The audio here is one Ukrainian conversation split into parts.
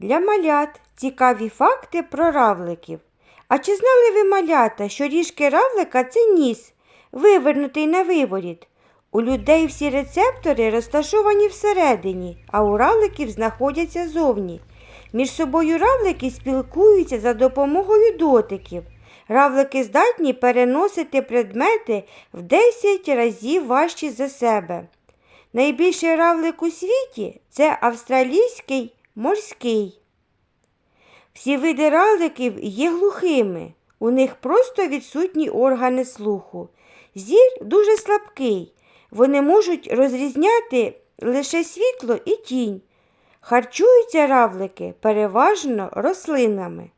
Для малят цікаві факти про равликів. А чи знали ви малята, що ріжки равлика це ніс, вивернутий на виворіт? У людей всі рецептори розташовані всередині, а у равликів знаходяться зовні. Між собою равлики спілкуються за допомогою дотиків. Равлики здатні переносити предмети в 10 разів важчі за себе. Найбільший равлик у світі це австралійський морський. Всі види равликів є глухими, у них просто відсутні органи слуху. Зір дуже слабкий, вони можуть розрізняти лише світло і тінь. Харчуються равлики переважно рослинами.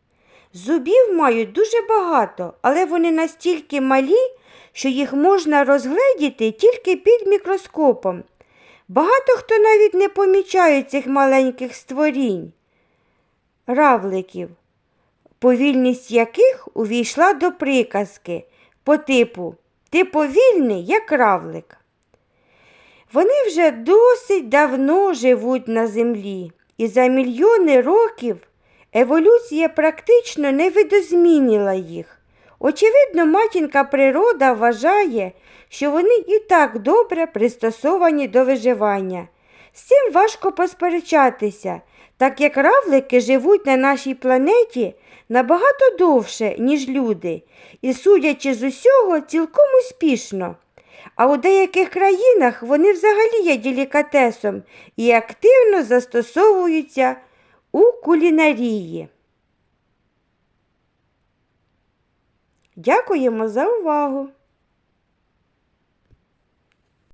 Зубів мають дуже багато, але вони настільки малі, що їх можна розгледіти тільки під мікроскопом. Багато хто навіть не помічає цих маленьких створінь, равликів, повільність яких увійшла до приказки по типу Ти повільний, як равлик. Вони вже досить давно живуть на землі, і за мільйони років еволюція практично не видозмінила їх. Очевидно, матінка природа вважає, що вони і так добре пристосовані до виживання. З цим важко посперечатися, так як равлики живуть на нашій планеті набагато довше, ніж люди, і, судячи з усього, цілком успішно. А у деяких країнах вони взагалі є делікатесом і активно застосовуються у кулінарії. Дякуємо за увагу!